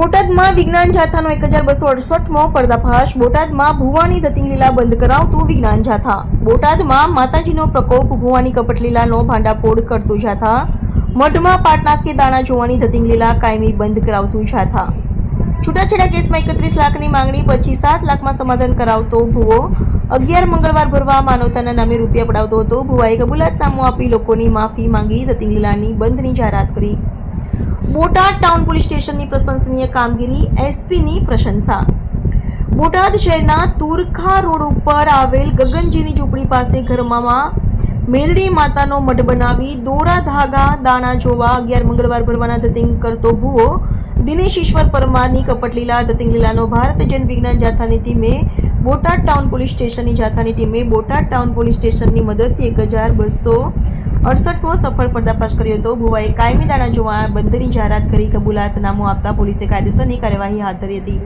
બોટાદમાં વિજ્ઞાન જાથાનો એક હજાર બસો અડસઠમો પર્દાફાશ. બોટાદમાં ભુવાની ધતિંગલીલા બંધ કરાવતું વિજ્ઞાન જાથા. બોટાદમાં માતાજીનો પ્રકોપ, ભુવાની કપટલીલાનો ભાંડાફોડ કરતું જાથા. મઢમાં પાટ નાખી દાણા જોવાની ધતિંગલીલા કાયમી બંધ કરાવતું જાથા. છૂટાછેડા કેસમાં એકત્રીસ લાખની માંગણી, પછી સાત લાખમાં સમાધાન કરાવતો ભુવો. અગિયાર મંગળવાર ભરવા માનવતાના નામે રૂપિયા પડાવતો હતો. ભુવાએ કબૂલાતનામું આપી લોકોની માફી માંગી ધતિંગલીલાની બંધની જાહેરાત કરી. બોટાદ ટાઉન પોલીસ સ્ટેશનની પ્રશંસનીય કામગીરી એસપીની પ્રશંસા. બોટાદ શહેરના તુરખા રોડ ઉપર આવેલ ગગનજીની ઝૂંપડી પાસે ઘરમાં મેલડી માતાનો મઢ બનાવી દોરા ધાગા દાણા જોવા અગિયાર મંગળવાર ભરવાના ધતિંગ કરતો ભૂવો દિનેશ ઈશ્વર પરમારની કપટલીલા ધતિંગલીલાનો ભારત જન વિજ્ઞાન જાથાની ટીમે બોટાદ ટાઉન પોલીસ સ્ટેશનની જાથાની ટીમે બોટાદ ટાઉન પોલીસ સ્ટેશનની મદદથી એક હજાર બસો અડસઠમો સફળ પર્દાફાશ કર્યો હતો. ભુવાએ કાયમી દાણા જોવા બંધની જાહેરાત કરી, કબૂલાતનામું આપતા પોલીસે કાયદેસરની કાર્યવાહી હાથ ધરી હતી.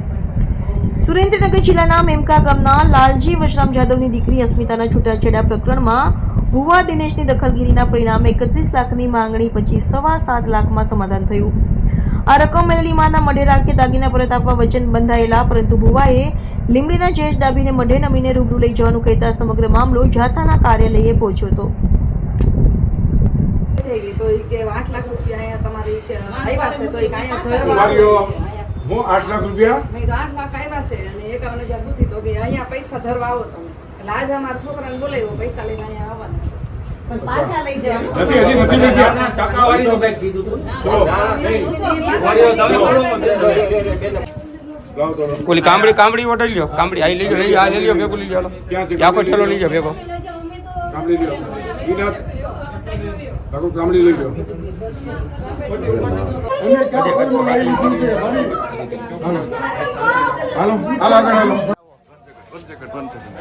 સુરેન્દ્રનગર જિલ્લાના મેમકા ગામના લાલજી વશરામ જાદવની દીકરી અસ્મિતાના છૂટાછેડા પ્રકરણમાં ભુવા દિનેશની દખલગીરીના પરિણામે એકત્રીસ લાખની માંગણી પછી સવા સાત લાખમાં સમાધાન થયું. આ રકમ મેલડીમાના મઢે રાખી દાગીના પરત આપવા વચન બંધાયેલા પરંતુ ભુવાએ લીમડીના જેશ દાબીને મઢે નમીને રૂબરૂ લઈ જવાનું કહેતા સમગ્ર મામલો જાથાના કાર્યાલયે પહોંચ્યો હતો. તો કે આઠ લાખ રૂપિયા અહીંયા તમારી આવ્યા છે તો અહીંયા હું આઠ લાખ રૂપિયા? મેં તો આઠ લાખ આવ્યા છે અને એકાવન હજાર પૂછી તો કે અહીંયા પૈસા ધરવા આવો તમે. એટલે આજે અમારા છોકરાને બોલાવ્યો પૈસા લઈને અહીંયા આવવાના છે. પણ પાછા લઈ જવાનું. નથી હજી લઈ ગયા કીધું ઓલી કામડી કામડી હોટલ લ્યો. કામડી આઈ લઈ લો આ લઈ લ્યો ભેગું લઈ લો ક્યાંથી? યા કોઈ ઠેલો લઈ જાઓ ભેગો. કામડી લ્યો. ઠાકોર કામડી લઈ લ્યો હાલો. હાલો. હાલો આગળ હાલો.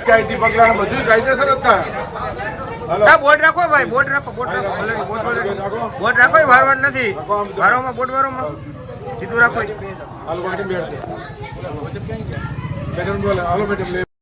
કાયદી પગલાં બધું કાયદેસર જ થાય. બોર્ડ રાખો ભાઈ બોર્ડ રાખો બોર્ડ રાખો. ભલે બોર્ડ ભલે બોર્ડ રાખો. એ વારવાનું નથી. વારોમાં બોર્ડ વારોમાં સીધું રાખો. હાલો મેડમ બેઠ. મેડમ બોલે હાલો મેડમ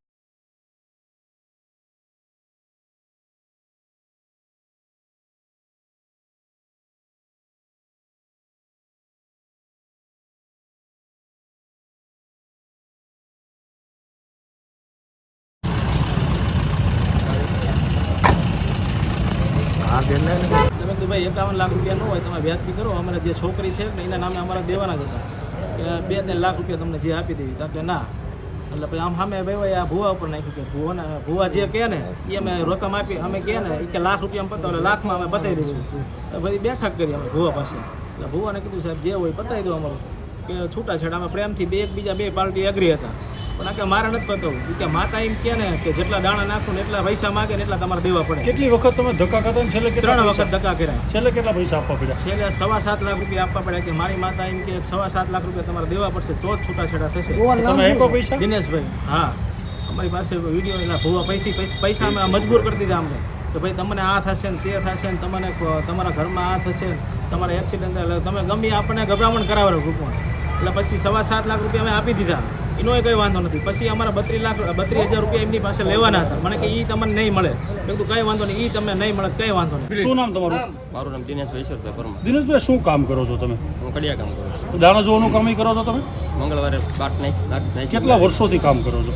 તમે કીધું ભાઈ એકાવન લાખ રૂપિયા ન હોય, તમે વ્યાજબી કરો. અમારે જે છોકરી છે ને, એના નામે અમારા દેવાના જ હતા. કે બે ત્રણ લાખ રૂપિયા તમને જે આપી દીધી. તા કે ના. એટલે પછી આમ સામે ભાઈ આ ભુવા ઉપર નાખ્યું કે ભુવાને, ભુવા જે કહે ને એ અમે રકમ આપી, અમે કહે ને એ કે લાખ રૂપિયા પતો એટલે લાખમાં અમે બતાવી દઈશું. પછી બેઠક કરી અમે ભુવા પાસે. એટલે ભુવાને કીધું, સાહેબ, જે હોય બતાવી દો અમારું. કે છૂટાછેડા, અમે પ્રેમથી બે, એકબીજા બે પાર્ટી એગ્રી હતા. પણ આ કે મારે નથી પતાવું. કે માતા એમ કે ને કે જેટલા દાણા નાખું ને એટલા પૈસા માગે ને એટલા તમારે દેવા પડે. કેટલી વખત તમે ધક્કા ખાતા ને છેલ્લે કેટલા ત્રણ વખત ધક્કા કર્યા. છેલ્લે કેટલા પૈસા આપવા પડ્યા? છેલ્લે સવા સાત લાખ રૂપિયા આપવા પડ્યા કે મારી માતા એમ કે સવા સાત લાખ રૂપિયા તમારે દેવા પડશે તો જ છૂટાછેડા થશે. તમે દિનેશભાઈ હા. અમારી પાસે વીડિયો એના ભૂવા પૈસા પૈસા અમે મજબૂર કરી દીધા અમને. કે ભાઈ તમને આ થશે ને તે થશે ને તમને તમારા ઘરમાં આ થશે તમારા તમારે એક્સિડન્ટ એટલે તમે ગમે આપણને ગભરામણ કરાવે ગ્રુપમાં. એટલે પછી સવા સાત લાખ રૂપિયા અમે આપી દીધા. એનો કંઈ વાંધો નથી. પછી અમારા બત્રીસ લાખ બત્રીસ હજાર રૂપિયા એમની પાસે લેવાના હતા. મને કે એ તમને નહીં મળે. મેં કીધું કંઈ વાંધો નહીં એ તમને નહીં મળે. કંઈ વાંધો નહીં. શું નામ તમારું? મારું નામ દિનેશભાઈ ઈશ્વરભાઈ પરમાર દિનેશભાઈ શું કામ કરો છો તમે? હું કડિયા કામ કરું છું. દાણા જોવાનું કામ કરો છો તમે? મંગળવારે બાટ નાખ કેટલા વર્ષોથી કામ કરો છો?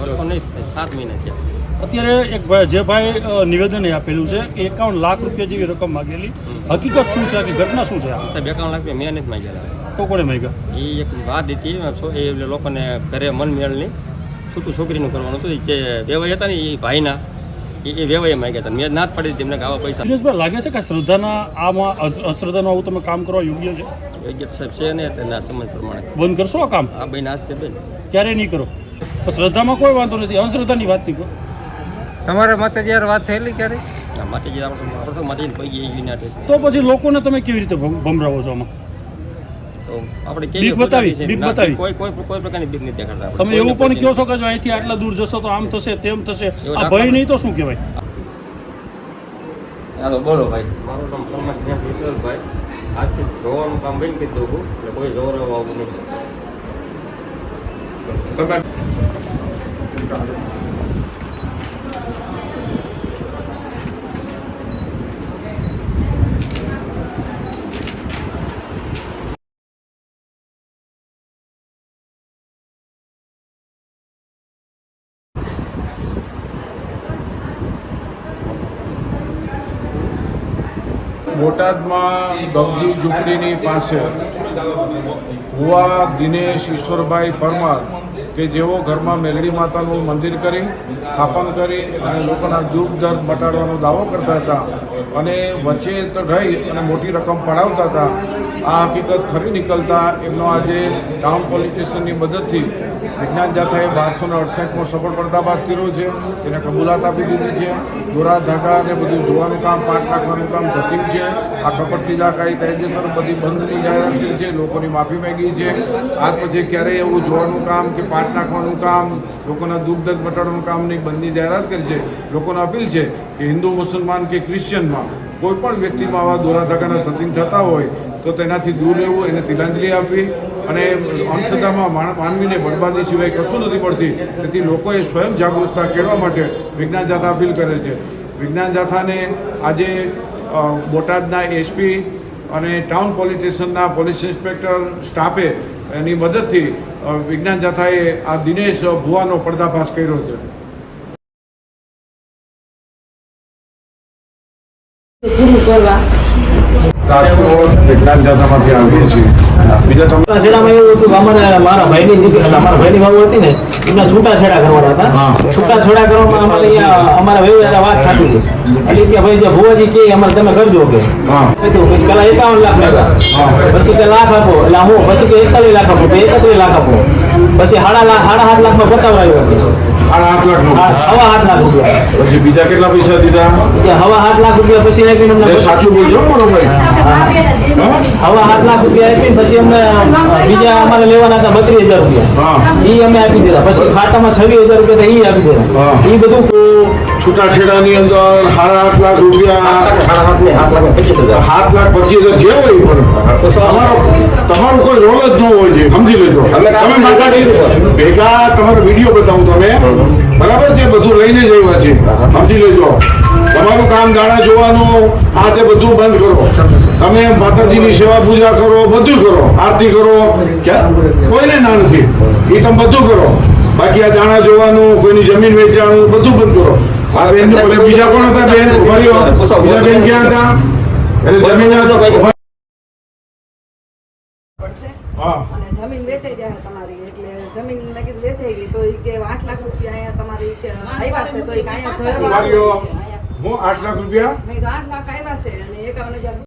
વર્ષો નહીં સાત મહિના થયા. અત્યારે એક ભાઈ જે ભાઈ નિવેદન આપેલું છે કે એકાવન લાખ રૂપિયા જેવી રકમ માગેલી. હકીકત શું છે? કે ઘટના શું છે? સાહેબ એકાવન લાખ રૂપિયા મેં નથી માંગેલા તો કોને માગ્યા? એ એક વાત હતી એ લોકોને ઘરે મન મેળની છૂટું છોકરીનું કરવાનું હતું. જે વેવાય હતા ને એ ભાઈના એ વેવાઈએ માંગ્યા હતા. મેં ના જ પડી કે આવા પૈસા. દિનેશભાઈ લાગે છે કે શ્રદ્ધાના આમાં અશ્રદ્ધાનું આવું તમે કામ કરવા યોગ્ય છે? યોગ્ય સાહેબ છે ને તેના સમજ પ્રમાણે. બંધ કરશો આ કામ? આ બેન આસ્તે બેન. ક્યારે નહીં કરો. શ્રદ્ધામાં કોઈ વાંધો નથી. અંધશ્રદ્ધાની વાત નહીં કરો. તમારા મતે જ્યારે વાત થયેલી ક્યારે માટે જે આપણે મારો તો માતાજીને પડી ગઈ યુનાઇટેડ તો પછી લોકોને તમે કેવી રીતે ભમરાવો છો આમાં? તો આપણે કેવી બતાવી, બીક ના, બતાવી. કોઈ કોઈ કોઈ પ્રકારની બીક નથી દેખાડતા તમે એવું પણ કહો છો કે જો અહીંથી આટલા દૂર જશો તો આમ થશે તેમ થશે? આ ભય નહીં તો શું કહેવાય? હાલો બોલો ભાઈ. મારું નામ પરમાર જ્ઞાન વિશ્વલભાઈ આજથી જોવાનું કામ બંધ કરી દઉં એટલે કોઈ જોર આવવું નહીં. બોટાદમાં ગવજી ઝૂંપડીની પાસે ભુવા દિનેશ ઈશ્વરભાઈ પરમાર કે જેઓ ઘરમાં મેલડી માતાનું મંદિર કરી, સ્થાપન કરી અને લોકોના દુઃખ, દર્દ મટાડવાનો દાવો કરતા હતા અને વચ્ચે તો રહી અને મોટી રકમ પડાવતા હતા. આ હકીકત ખરી નીકળતા એમનો આજે ટાઉન પોલીસ સ્ટેશનની મદદથી વિજ્ઞાન જાથાએ બારસો ને અડસઠમો સફળ પર્દાફાશ કર્યો છે. એને કબૂલાત આપી દીધી છે. દોરા, ધાગા અને બધું જોવાનું કામ પાટ નાખવાનું કામ જતી છે. આ કપટ લીલાકાઈ કાયદેસર બધી બંધની જાહેરાત કરી છે. લોકોની માફી માંગી છે. આજ પછી ક્યારેય એવું જોવાનું કામ કે પાટ નાખવાનું કામ, લોકોના દુઃખ દર્દ મટાડવાનું કામની બંધની જાહેરાત કરી છે. લોકોને અપીલ છે કે હિન્દુ, મુસલમાન કે ક્રિશ્ચિયનમાં કોઈ પણ વ્યક્તિમાં આવા દોરા થતી થતા હોય, તો તેનાથી દૂર રહેવું, એને તિલાંજલિ આપવી અને અંધશ્રદ્ધામાં માનવીને બરબાદી સિવાય કશું નથી પડતી. તેથી લોકોએ સ્વયં જાગૃતતા કેળવા માટે વિજ્ઞાન જાથા અપીલ કરે છે. વિજ્ઞાન જાથાને આજે બોટાદના એસપી અને ટાઉન પોલીસ સ્ટેશનના પોલીસ ઇન્સ્પેક્ટર સ્ટાફે એની મદદથી વિજ્ઞાન જાથાએ આ દિનેશ ભુવાનો પડદાભાસ કર્યો છે. કરવા. રાજકોટ વિજ્ઞાન જાથામાંથી આવીએ છીએ. બીજા છેડામાં એવું હતું અમારે મારા ભાઈની દીકરી અમારા ભાઈની વાવ હતી ને એમના છૂટા કરવાના હતા. છૂટા કરવામાં અમારે અહીંયા અમારા વ્યવહાર વાત થતી હતી. એટલે કે ભાઈ જે ભુવાજી કે અમારે તમે કરજો કે. પેલા એકાવન લાખ પછી કે લાખ આપો એટલે હું પછી કે એકતાલીસ લાખ આપો એકત્રીસ લાખ આપો. પછી સાડા લાખ સાડા સાત લાખમાં બતાવડાવ્યો હતો. સાડા આઠ લાખનો હા, હવા આઠ લાખ રૂપિયા પછી બીજા કેટલા પૈસા દીધા? હવા આઠ લાખ રૂપિયા પછી અમને સાચું બોલજો મારો ભાઈ. હવા આઠ લાખ રૂપિયા આપી પછી અમને બીજા અમારે લેવાના હતા બત્રીસ હજાર રૂપિયા. ઈ અમે આપી દીધા. પછી ખાતામાં છવ્વીસ હજાર રૂપિયા આપી દીધા. એ બધું છૂટાછેડાની અંદર સાડા આઠ લાખ રૂપિયા સાત લાખ પચીસ હજાર જે હોય પણ. તમારો તમારું કોઈ રોલ જ ન હોય છે સમજી લેજો. તમે માતાજી ભેગા તમારો વીડિયો બતાવું તમે. બરાબર છે? બધું લઈને જ આવ્યા છે. સમજી લેજો. તમારું કામ દાણા જોવાનું આ તે બધું બંધ કરો. તમે માતાજીની સેવા પૂજા કરો બધું કરો. આરતી કરો. ક્યાં? કોઈને ના નથી. એ તમે બધું કરો. બાકી આ દાણા જોવાનું કોઈની જમીન વેચાણું બધું બંધ કરો. આ બેન બીજા કોણ હતા? બેન રહ્યો બીજા બેન ક્યાં હતા? જમીન ઉભા- પડશે હા. અને જમીન વેચાઈ જાય તમારી. એટલે જમીન મેં કીધું વેચાઈ ગઈ તો ઈ કે આઠ લાખ રૂપિયા અહીંયા તમારી આવ્યા છે તો રહ્યો અહીંયા હું આઠ લાખ રૂપિયા નહીં તો આઠ લાખ આવ્યા છે અને એકાવન હજાર